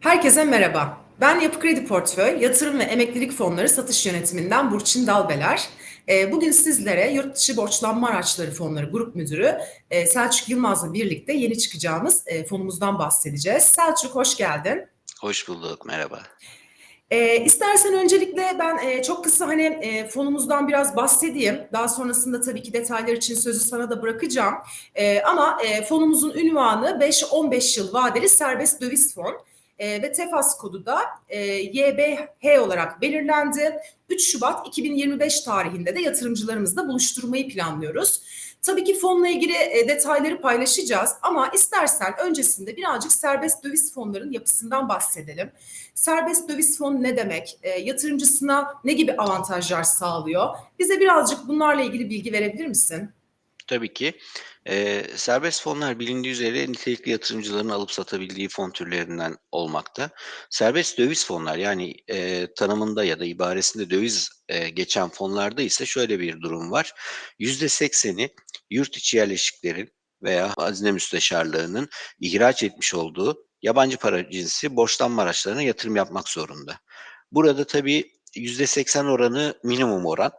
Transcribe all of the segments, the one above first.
Herkese merhaba. Ben Yapı Kredi Portföy, Yatırım ve Emeklilik Fonları Satış Yönetiminden Burçin Dalbeler. Ee, Bugün sizlere Yurt Dışı Borçlanma Araçları Fonları Grup Müdürü e, Selçuk Yılmaz'la birlikte yeni çıkacağımız e, fonumuzdan bahsedeceğiz. Selçuk hoş geldin. Hoş bulduk, merhaba. E, istersen öncelikle ben e, çok kısa hani e, fonumuzdan biraz bahsedeyim. Daha sonrasında tabii ki detaylar için sözü sana da bırakacağım. E, ama e, fonumuzun ünvanı 5-15 yıl vadeli serbest döviz fon e, ve TEFAS kodu da e, YBH olarak belirlendi. 3 Şubat 2025 tarihinde de yatırımcılarımızla buluşturmayı planlıyoruz. Tabii ki fonla ilgili e, detayları paylaşacağız ama istersen öncesinde birazcık serbest döviz fonların yapısından bahsedelim. Serbest döviz fonu ne demek? E, yatırımcısına ne gibi avantajlar sağlıyor? Bize birazcık bunlarla ilgili bilgi verebilir misin? Tabii ki. Eee, serbest fonlar bilindiği üzere nitelikli yatırımcıların alıp satabildiği fon türlerinden olmakta. Serbest döviz fonlar yani eee, tanımında ya da ibaresinde döviz eee, geçen fonlarda ise şöyle bir durum var. %80'i yurt içi yerleşiklerin veya hazine müsteşarlığının ihraç etmiş olduğu yabancı para cinsi borçlanma araçlarına yatırım yapmak zorunda. Burada tabii %80 oranı minimum oran.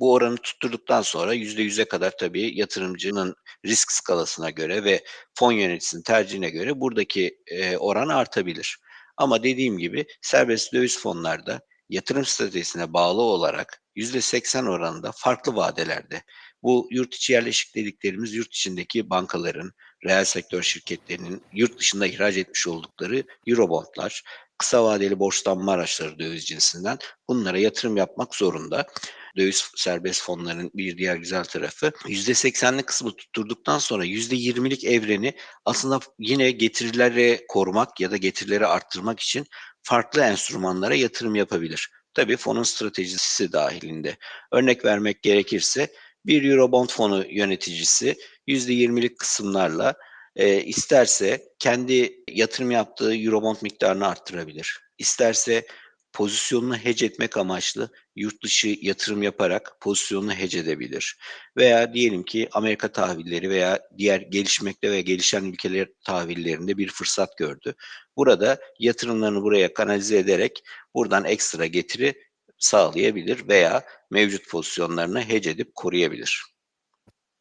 Bu oranı tutturduktan sonra %100'e kadar tabii yatırımcının risk skalasına göre ve fon yöneticisinin tercihine göre buradaki eee, oran artabilir. Ama dediğim gibi serbest döviz fonlarda yatırım stratejisine bağlı olarak %80 oranında farklı vadelerde bu yurt içi yerleşik dediklerimiz yurt içindeki bankaların, reel sektör şirketlerinin yurt dışında ihraç etmiş oldukları Eurobondlar, kısa vadeli borçlanma araçları döviz cinsinden bunlara yatırım yapmak zorunda döviz serbest fonların bir diğer güzel tarafı %80'lik kısmı tutturduktan sonra %20'lik evreni aslında yine getirileri korumak ya da getirileri arttırmak için farklı enstrümanlara yatırım yapabilir. Tabii fonun stratejisi dahilinde. Örnek vermek gerekirse bir Eurobond fonu yöneticisi %20'lik kısımlarla e, isterse kendi yatırım yaptığı Eurobond miktarını arttırabilir. İsterse pozisyonunu hedge etmek amaçlı yurt dışı yatırım yaparak pozisyonunu hedge edebilir. Veya diyelim ki Amerika tahvilleri veya diğer gelişmekte ve gelişen ülkeler tahvillerinde bir fırsat gördü. Burada yatırımlarını buraya kanalize ederek buradan ekstra getiri sağlayabilir veya mevcut pozisyonlarını hedge edip koruyabilir.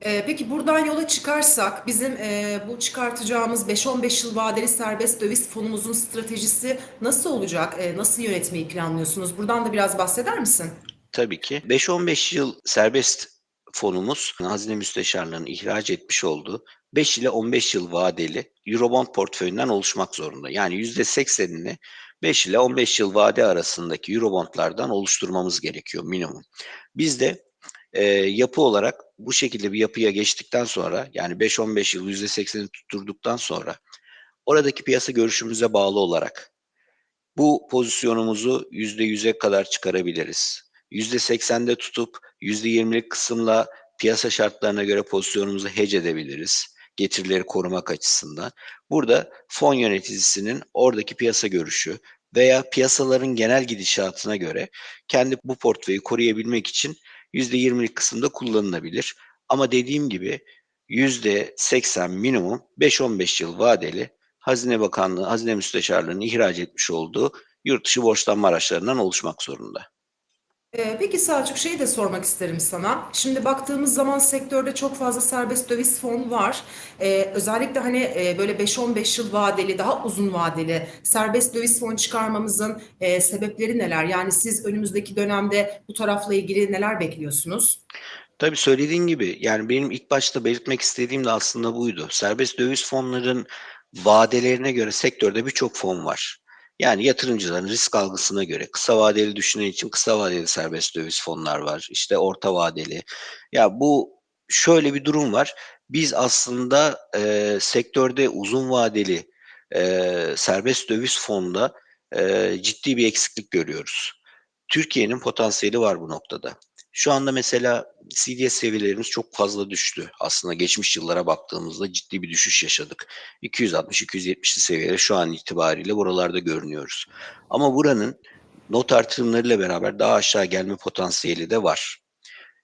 Ee, peki buradan yola çıkarsak bizim e, bu çıkartacağımız 5-15 yıl vadeli serbest döviz fonumuzun stratejisi nasıl olacak? E, nasıl yönetmeyi planlıyorsunuz? Buradan da biraz bahseder misin? Tabii ki. 5-15 yıl serbest fonumuz Hazine Müsteşarlığı'nın ihraç etmiş olduğu 5 ile 15 yıl vadeli Eurobond portföyünden oluşmak zorunda. Yani %80'ini 5 ile 15 yıl vade arasındaki Eurobondlardan oluşturmamız gerekiyor minimum. Biz de e, yapı olarak bu şekilde bir yapıya geçtikten sonra yani 5-15 yıl %80'i tutturduktan sonra oradaki piyasa görüşümüze bağlı olarak bu pozisyonumuzu %100'e kadar çıkarabiliriz. %80'de tutup %20'lik kısımla piyasa şartlarına göre pozisyonumuzu hedge edebiliriz. Getirileri korumak açısından. Burada fon yöneticisinin oradaki piyasa görüşü veya piyasaların genel gidişatına göre kendi bu portföyü koruyabilmek için %20'lik kısımda kullanılabilir. Ama dediğim gibi %80 minimum 5-15 yıl vadeli Hazine Bakanlığı, Hazine Müsteşarlığı'nın ihraç etmiş olduğu yurt dışı borçlanma araçlarından oluşmak zorunda. Ee, Peki Selçuk şeyi de sormak isterim sana. Şimdi baktığımız zaman sektörde çok fazla serbest döviz fon var. Ee, özellikle hani e, böyle 5-15 yıl vadeli, daha uzun vadeli serbest döviz fon çıkarmamızın e, sebepleri neler? Yani siz önümüzdeki dönemde bu tarafla ilgili neler bekliyorsunuz? Tabii söylediğin gibi yani benim ilk başta belirtmek istediğim de aslında buydu. Serbest döviz fonların vadelerine göre sektörde birçok fon var. Yani yatırımcıların risk algısına göre kısa vadeli düşünen için kısa vadeli serbest döviz fonlar var. İşte orta vadeli. Ya bu şöyle bir durum var. Biz aslında e, sektörde uzun vadeli e, serbest döviz fonda e, ciddi bir eksiklik görüyoruz. Türkiye'nin potansiyeli var bu noktada. Şu anda mesela CDS seviyelerimiz çok fazla düştü. Aslında geçmiş yıllara baktığımızda ciddi bir düşüş yaşadık. 260-270'li seviyede şu an itibariyle buralarda görünüyoruz. Ama buranın not artırımlarıyla beraber daha aşağı gelme potansiyeli de var.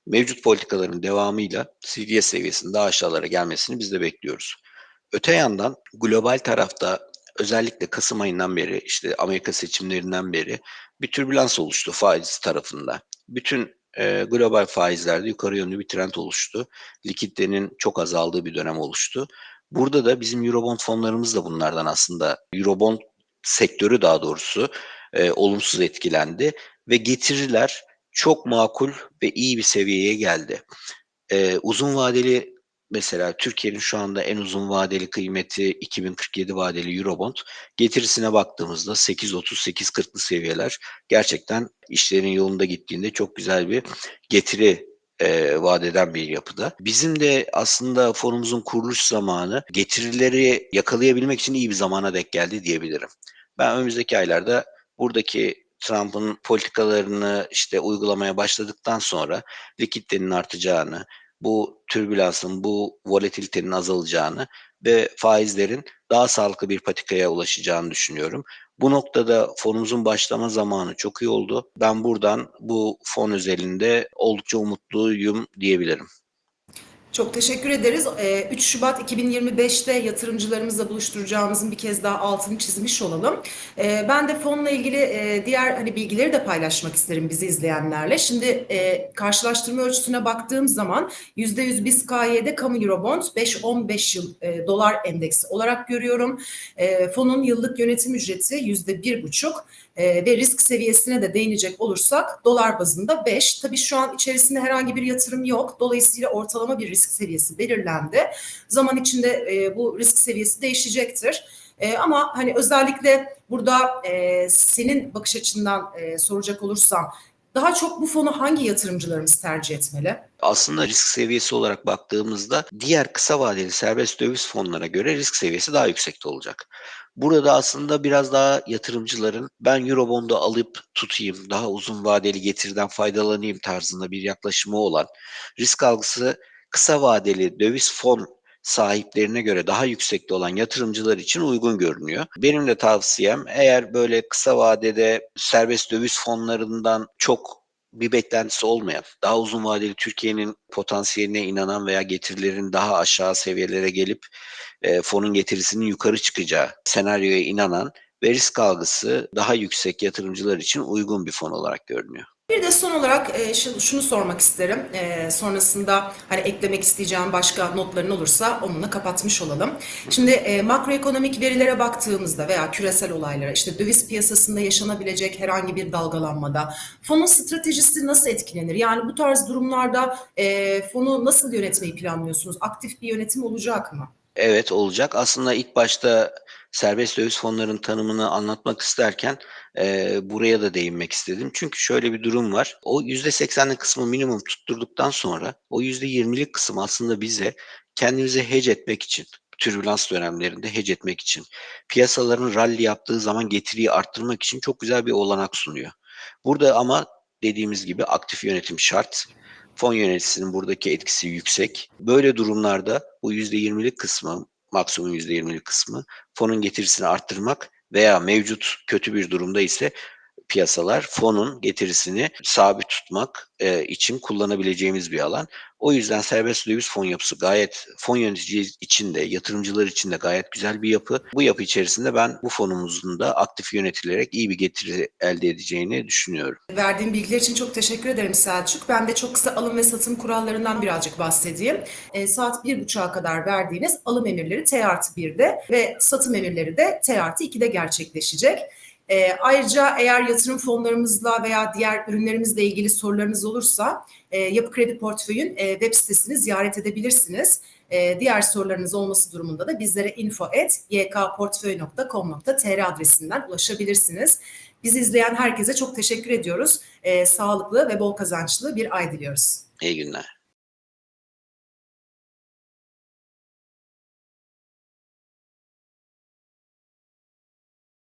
Mevcut politikaların devamıyla CDS seviyesinin daha aşağılara gelmesini biz de bekliyoruz. Öte yandan global tarafta özellikle Kasım ayından beri işte Amerika seçimlerinden beri bir türbülans oluştu faiz tarafında. Bütün e, global faizlerde yukarı yönlü bir trend oluştu. Likiditenin çok azaldığı bir dönem oluştu. Burada da bizim Eurobond fonlarımız da bunlardan aslında Eurobond sektörü daha doğrusu e, olumsuz etkilendi ve getiriler çok makul ve iyi bir seviyeye geldi. E, uzun vadeli mesela Türkiye'nin şu anda en uzun vadeli kıymeti 2047 vadeli Eurobond getirisine baktığımızda 8.30-8.40'lı seviyeler gerçekten işlerin yolunda gittiğinde çok güzel bir getiri e, vaat eden bir yapıda. Bizim de aslında fonumuzun kuruluş zamanı getirileri yakalayabilmek için iyi bir zamana denk geldi diyebilirim. Ben önümüzdeki aylarda buradaki Trump'ın politikalarını işte uygulamaya başladıktan sonra likiditenin artacağını, bu türbülansın, bu volatilitenin azalacağını ve faizlerin daha sağlıklı bir patikaya ulaşacağını düşünüyorum. Bu noktada fonumuzun başlama zamanı çok iyi oldu. Ben buradan bu fon özelinde oldukça umutluyum diyebilirim. Çok teşekkür ederiz. Ee, 3 Şubat 2025'te yatırımcılarımızla buluşturacağımızın bir kez daha altını çizmiş olalım. Ee, Ben de fonla ilgili e, diğer hani bilgileri de paylaşmak isterim bizi izleyenlerle. Şimdi e, karşılaştırma ölçüsüne baktığım zaman %100 BIST KY'de kamu Eurobond 5-15 yıl e, dolar endeksi olarak görüyorum. Fonun yıllık yönetim ücreti %1,5 e, ve risk seviyesine de değinecek olursak dolar bazında 5. Tabii şu an içerisinde herhangi bir yatırım yok. Dolayısıyla ortalama bir risk seviyesi belirlendi. Zaman içinde e, bu risk seviyesi değişecektir. E, ama hani özellikle burada e, senin bakış açından e, soracak olursam daha çok bu fonu hangi yatırımcılarımız tercih etmeli? Aslında risk seviyesi olarak baktığımızda diğer kısa vadeli serbest döviz fonlara göre risk seviyesi daha yüksekte olacak. Burada aslında biraz daha yatırımcıların ben Eurobond'u alıp tutayım, daha uzun vadeli getiriden faydalanayım tarzında bir yaklaşımı olan risk algısı kısa vadeli döviz fon sahiplerine göre daha yüksekte olan yatırımcılar için uygun görünüyor. Benim de tavsiyem eğer böyle kısa vadede serbest döviz fonlarından çok bir beklentisi olmayan, daha uzun vadeli Türkiye'nin potansiyeline inanan veya getirilerin daha aşağı seviyelere gelip e, fonun getirisinin yukarı çıkacağı senaryoya inanan ve risk algısı daha yüksek yatırımcılar için uygun bir fon olarak görünüyor. Bir de son olarak e, şu- şunu sormak isterim. E, sonrasında hani eklemek isteyeceğim başka notların olursa onunla kapatmış olalım. Şimdi e, makroekonomik verilere baktığımızda veya küresel olaylara işte döviz piyasasında yaşanabilecek herhangi bir dalgalanmada fonun stratejisi nasıl etkilenir? Yani bu tarz durumlarda e, fonu nasıl yönetmeyi planlıyorsunuz? Aktif bir yönetim olacak mı? Evet olacak. Aslında ilk başta serbest döviz fonlarının tanımını anlatmak isterken e, buraya da değinmek istedim. Çünkü şöyle bir durum var. O %80'lik kısmı minimum tutturduktan sonra o %20'lik kısım aslında bize kendimizi hedge etmek için türbülans dönemlerinde hedge etmek için piyasaların rally yaptığı zaman getiriyi arttırmak için çok güzel bir olanak sunuyor. Burada ama dediğimiz gibi aktif yönetim şart. Fon yöneticisinin buradaki etkisi yüksek. Böyle durumlarda bu %20'lik kısmı, maksimum %20'lik kısmı. Fonun getirisini arttırmak veya mevcut kötü bir durumda ise piyasalar fonun getirisini sabit tutmak e, için kullanabileceğimiz bir alan. O yüzden serbest döviz fon yapısı gayet fon yönetici için de yatırımcılar için de gayet güzel bir yapı. Bu yapı içerisinde ben bu fonumuzun da aktif yönetilerek iyi bir getiri elde edeceğini düşünüyorum. Verdiğin bilgiler için çok teşekkür ederim Selçuk. Ben de çok kısa alım ve satım kurallarından birazcık bahsedeyim. E, saat 1.30'a kadar verdiğiniz alım emirleri T artı 1'de ve satım emirleri de T artı 2'de gerçekleşecek. E, ayrıca eğer yatırım fonlarımızla veya diğer ürünlerimizle ilgili sorularınız olursa e, Yapı Kredi Portföy'ün e, web sitesini ziyaret edebilirsiniz. E, diğer sorularınız olması durumunda da bizlere info.ykportföy.com.tr adresinden ulaşabilirsiniz. Bizi izleyen herkese çok teşekkür ediyoruz. E, sağlıklı ve bol kazançlı bir ay diliyoruz. İyi günler.